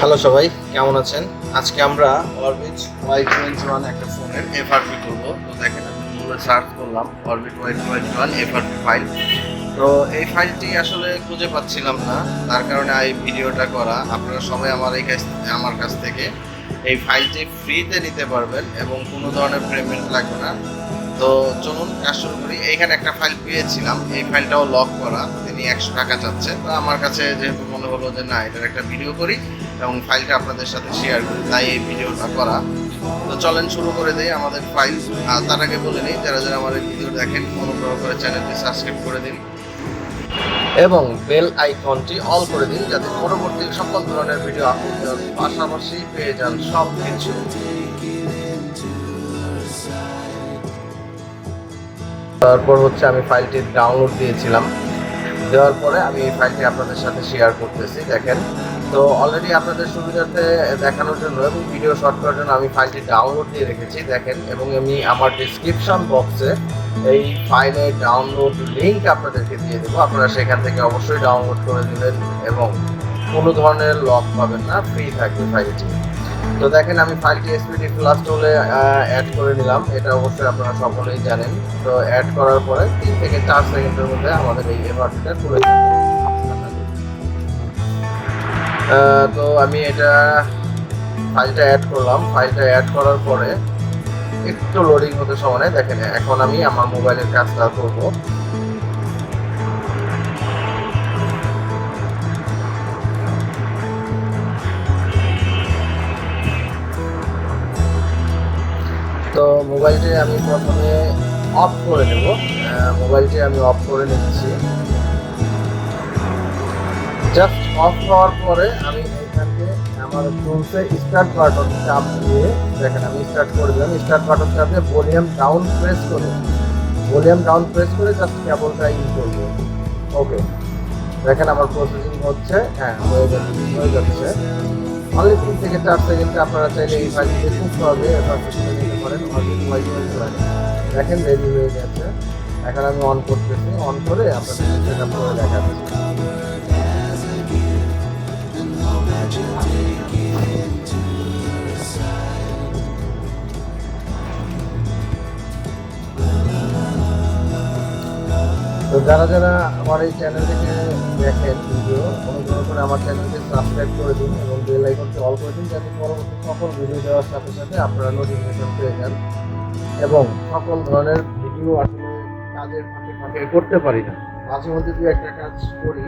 Hello সবাই, কেমন আছেন? আজকে আমরা অরবিট ওয়াই টোয়েন্টি ওয়ান একটা ফোনের এফআরপি করব। তো দেখেন, আমি গুগলে সার্চ করলাম orbit Y twenty one FRP file তো এই ফাইলটি আসলে খুঁজে পাচ্ছিলাম না, তার কারণে এই ভিডিওটা করা। আপনারা সবাই আমার এই কাছ আমার কাছ থেকে এই ফাইলটি ফ্রিতে নিতে পারবেন এবং কোনো ধরনের পেমেন্ট লাগবে না। তো চলুন, কাজ শুরু করি। এইখানে একটা ফাইল পেয়েছিলাম, এই ফাইলটাও লক করা। তিনি একশো টাকা চাচ্ছে। তো আমার কাছে যেহেতু মনে হলো যে না, এটার একটা ভিডিও করি। এবং ফাইলটা আপনাদের সাথে শেয়ার করি। তাই এই ভিডিওটা করা। তো চলেন শুরু করে দিই আমাদের ফাইল। তার আগে বলে নিই, যারা যারা আমাদের ভিডিও দেখেন, অনুগ্রহ করে চ্যানেলটি সাবস্ক্রাইব করে দিন। এবং বেল আইকনটি অল করে দিন, যাতে পরবর্তী সকল ধরনের ভিডিও আপনি পাশাপাশি পেয়ে যান সব কিছু তারপর হচ্ছে আমি ফাইলটি ডাউনলোড দিয়েছিলাম। দেওয়ার পরে আমি এই ফাইলটি আপনাদের সাথে শেয়ার করতেছি, দেখেন। তো অলরেডি আপনাদের সুবিধাতে দেখানোর জন্য এবং ভিডিও শর্ট করার জন্য আমি ফাইলটি ডাউনলোড দিয়ে রেখেছি দেখেন এবং আমি আমার ডিসক্রিপশন বক্সে এই ফাইলের ডাউনলোড লিঙ্ক আপনাদেরকে দিয়ে দেবো। আপনারা সেখান থেকে অবশ্যই ডাউনলোড করে দেবেন এবং কোনো ধরনের লক পাবেন না ফ্রি থাকবে ফাইলটি তো দেখেন আমি ফাইলটি এসপিডি প্লাস টুলে অ্যাড করে নিলাম। এটা অবশ্যই আপনারা সকলেই জানেন। তো অ্যাড করার পরে তিন থেকে চার সেকেন্ডের মধ্যে আমাদের এই এভারটিটা আহ, তো আমি এটা ফাইলটা অ্যাড করলাম। ফাইলটা অ্যাড করার পরে একটু লোডিং হতে সময় নেয়। দেখেন, এখন আমি আমার মোবাইলের কাজটা করব। তো মোবাইলটি আমি প্রথমে অফ করে নেব। মোবাইলটি আমি অফ করে নিচ্ছি। জাস্ট অফ হওয়ার পরে আমি এইখানে আমার টুলসে স্টার্ট বাটন চাপ দিয়ে। দেখেন আমি স্টার্ট করে দিলাম। স্টার্ট বাটন চাপ দিয়ে ভলিউম ডাউন প্রেস করে। ভলিউম ডাউন প্রেস করে জাস্ট কেবলটা ইন করব। ওকে দেখেন আমার প্রসেসিং হচ্ছে। হ্যাঁ হয়ে যাচ্ছে হয়ে যাচ্ছে। অনলি তিন থেকে চার সেকেন্ডে আপনারা চাইলে এই ফাইলটিতে খুব সহজে নিতে পারেন। দেখেন রেডি হয়ে গেছে। এখন আমি অন করতেছি। অন করে আপনাদের সেটা করে দেখাচ্ছি। যারা যারা আমার এই চ্যানেলটিকে দেখেন ভিডিও অনুগ্রহ করে আমার চ্যানেলকে সাবস্ক্রাইব করে দিন এবং বেল আইকনটি অল করে দিন যাতে পরবর্তী সকল ভিডিও দেওয়ার সাথে সাথে আপনারা নোটিফিকেশন পেয়ে যান এবং সকল ধরনের ভিডিও আসলে কাজের ফাঁকে ফাঁকে করতে পারি না। মাঝে মধ্যে দু একটা কাজ করি।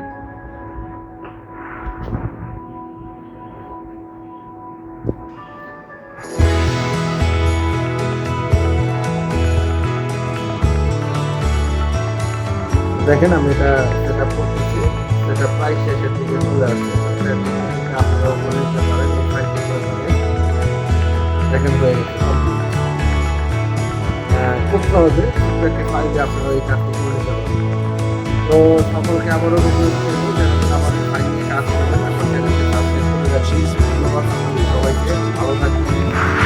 দেখেন আমি এটা সেট আপ করতেছি সেটা প্রায় শেষের দিকে চলে করে পারেন দেখেন হয়ে খুব সহজে একটি ফাইলে আপনারা এই কাজটি করে পারেন তো সকলকে আবারও অনুরোধ করব যে নিয়ে কাজ করবেন করে সবাইকে। ভালো